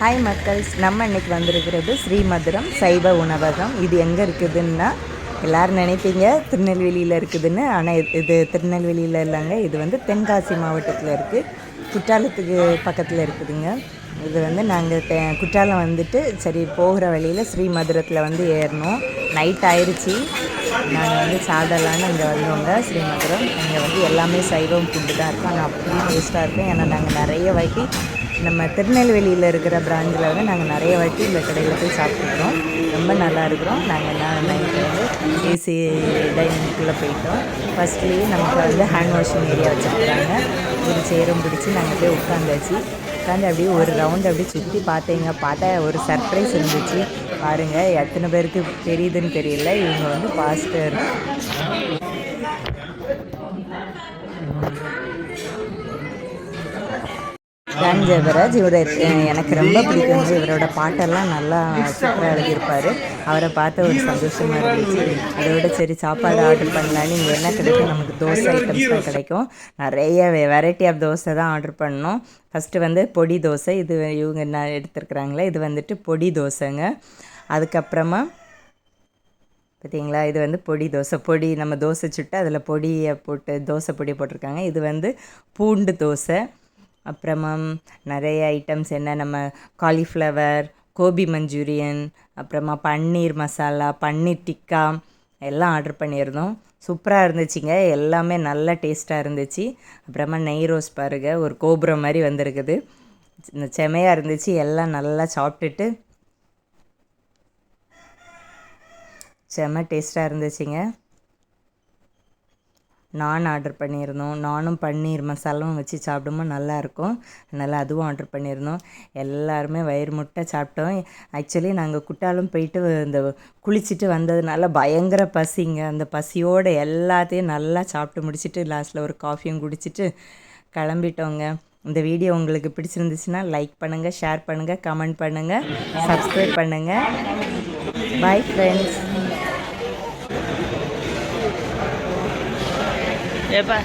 Hi மக்கள்ஸ். நம்ம இன்னைக்கு வந்திருக்கிறது ஸ்ரீமதுரம் சைவ உணவகம். இது எங்கே இருக்குதுன்னா எல்லோரும் நினைப்பீங்க திருநெல்வேலியில் இருக்குதுன்னு. ஆனால் இது திருநெல்வேலியில் இல்லைங்க. இது வந்து தென்காசி மாவட்டத்தில் இருக்குது குற்றாலத்துக்கு பக்கத்தில் இருக்குதுங்க. இது வந்து நாங்கள் குற்றாலம் வந்துட்டு சரி போகிற வழியில் ஸ்ரீமதுரத்தில் வந்து ஏறினோம் நைட் ஆயிடுச்சு நாங்கள் வந்து சாதலான்னு இங்கே வந்தோங்க ஸ்ரீமதுரம். இங்கே வந்து எல்லாமே சைவம் ஃபுட்டு தான் இருக்கும். ஆனால் அப்படியே டேஸ்ட்டாக இருக்கும். ஏன்னா நாங்கள் நிறைய வகை நம்ம திருநெல்வேலியில் இருக்கிற பிராஞ்சில் வந்து நாங்கள் நிறைய வாட்டி இந்த கடையில் போய் சாப்பிட்ருக்கோம் ரொம்ப நல்லா இருக்கிறோம். நாங்கள் எல்லாம் நைட்டு வந்து ஏசி டைனிங்குள்ளே போயிட்டோம். ஃபஸ்ட்லேயே நமக்கு வந்து ஹேண்ட் வாஷிங் ஏரியா வச்சுருக்குறாங்க. ஒரு சேரும் பிடிச்சி நாங்கள் போய் உட்காந்தாச்சு. உட்காந்து அப்படியே ஒரு ரவுண்ட் அப்படியே சுற்றி பார்த்தேங்க. பார்த்தா ஒரு சர்ப்ரைஸ் இருந்துச்சு. பாருங்கள் எத்தனை பேருக்கு தெரியுதுன்னு தெரியல. இவங்க வந்து பாஸ்டர் டான் ஜெபராஜ் இவர் எனக்கு ரொம்ப பிடிக்கும். இவரோட பாட்டெல்லாம் நல்லா சூப்பராக எழுதியிருப்பார். அவரை பார்த்த ஒரு சந்தோஷமாக இருந்துச்சு. அதோட சரி சாப்பாடு ஆர்டர் பண்ணலான்னு இங்கே என்ன கிடைக்கும்? நமக்கு தோசை ஐட்டம்ஸ் தான் கிடைக்கும். நிறைய வெரைட்டி ஆஃப் தோசை தான் ஆர்டர் பண்ணோம். ஃபஸ்ட்டு வந்து பொடி தோசை. இது இவங்க என்ன எடுத்துருக்குறாங்களே இது வந்துட்டு பொடி தோசைங்க. அதுக்கப்புறமா பார்த்தீங்களா இது வந்து பொடி தோசை. பொடி நம்ம தோசை சுட்டு அதில் பொடியை போட்டு தோசை பொடி போட்டிருக்காங்க. இது வந்து பூண்டு தோசை. அப்புறமா நிறைய ஐட்டம்ஸ் என்ன நம்ம காலிஃப்ளவர் கோபி மஞ்சூரியன் அப்புறமா பன்னீர் மசாலா பன்னீர் டிக்கா எல்லாம் ஆர்டர் பண்ணியிருந்தோம். சூப்பராக இருந்துச்சுங்க. எல்லாமே நல்ல டேஸ்ட்டாக இருந்துச்சு. அப்புறமா நெய் ரோஸ் பாருங்கள் ஒரு கோபுரம் மாதிரி வந்திருக்குது. இந்த செமையாக இருந்துச்சு. எல்லாம் நல்லா சாப்பிட்டுட்டு செம்ம டேஸ்ட்டாக இருந்துச்சுங்க. நான் ஆர்டர் பண்ணியிருந்தோம். நானும் பன்னீர் மசாலாவும் வச்சு சாப்பிடும்போது நல்லாயிருக்கும் அதனால் அதுவும் ஆர்டர் பண்ணியிருந்தோம். எல்லாருமே வயிறு முட்டை சாப்பிட்டோம். ஆக்சுவலி நாங்கள் குட்டாலும் போயிட்டு இந்த குளிச்சுட்டு வந்ததுனால பயங்கர பசிங்க. அந்த பசியோடு எல்லாத்தையும் நல்லா சாப்பிட்டு முடிச்சுட்டு லாஸ்ட்டில் ஒரு காஃபியும் குடிச்சிட்டு கிளம்பிட்டோங்க. இந்த வீடியோ உங்களுக்கு பிடிச்சிருந்துச்சுன்னா லைக் பண்ணுங்கள் ஷேர் பண்ணுங்கள் கமெண்ட் பண்ணுங்கள் சப்ஸ்கிரைப் பண்ணுங்கள் பாய் ஃப்ரெண்ட்ஸ் 拜拜